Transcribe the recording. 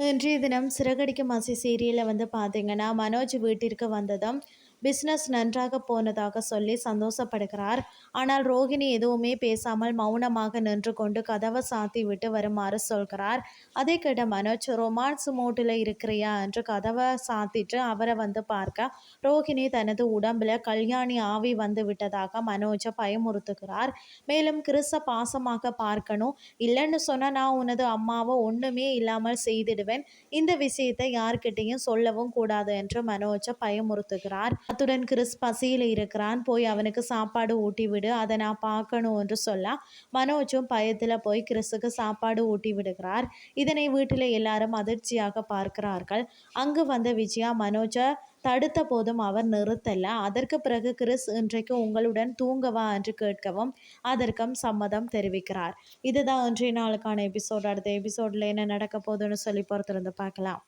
இன்றைய தினம் சிறகடிக்கும் மாசி சீரியலில் வந்து பார்த்தீங்கன்னா மனோஜ் வீட்டிற்கு வந்ததும் பிஸ்னஸ் நன்றாக போனதாக சொல்லி சந்தோஷப்படுகிறார். ஆனால் ரோகிணி எதுவுமே பேசாமல் மௌனமாக நின்று கொண்டு கதவை சாத்தி விட்டு வருமாறு சொல்கிறார். அதை கேட்ட மனோஜ் ரொமான்ஸ் மூட்டில் இருக்கிறியா? என்று கதவை சாத்திட்டு அவரை வந்து பார்க்க ரோகிணி தனது உடம்புல கல்யாணி ஆவி வந்து விட்டதாக மனோஜை பயமுறுத்துகிறார். மேலும் கிறிஸ்த பாசமாக பார்க்கணும். இல்லைன்னு சொன்னால் நான் உனது அம்மாவை ஒன்றுமே இல்லாமல் செய்திடுவேன். இந்த விஷயத்தை யார்கிட்டையும் சொல்லவும் கூடாது என்று மனோஜை பயமுறுத்துகிறார். அத்துடன் கிறிஸ் பசியில் இருக்கிறான். போய் அவனுக்கு சாப்பாடு ஊட்டி விடு அதை நான் பார்க்கணும் என்று சொல்ல மனோஜும் பயத்தில் போய் கிறிஸுக்கு சாப்பாடு ஊட்டி விடுகிறார் இதனை வீட்டில் எல்லாரும் அதிர்ச்சியாக பார்க்கிறார்கள். அங்கு வந்த விஜயா மனோஜை தடுத்த போதும் அவர் நிறுத்தல. அதற்கு பிறகு கிறிஸ் இன்றைக்கு உங்களுடன் தூங்கவா? என்று கேட்கவும் அதற்கும் சம்மதம் தெரிவிக்கிறார். இதுதான் இன்றைய நாளுக்கான எபிசோட். அடுத்த எபிசோடில் என்ன நடக்க போகுதுன்னு சொல்லி பொறுத்திருந்து பார்க்கலாம்.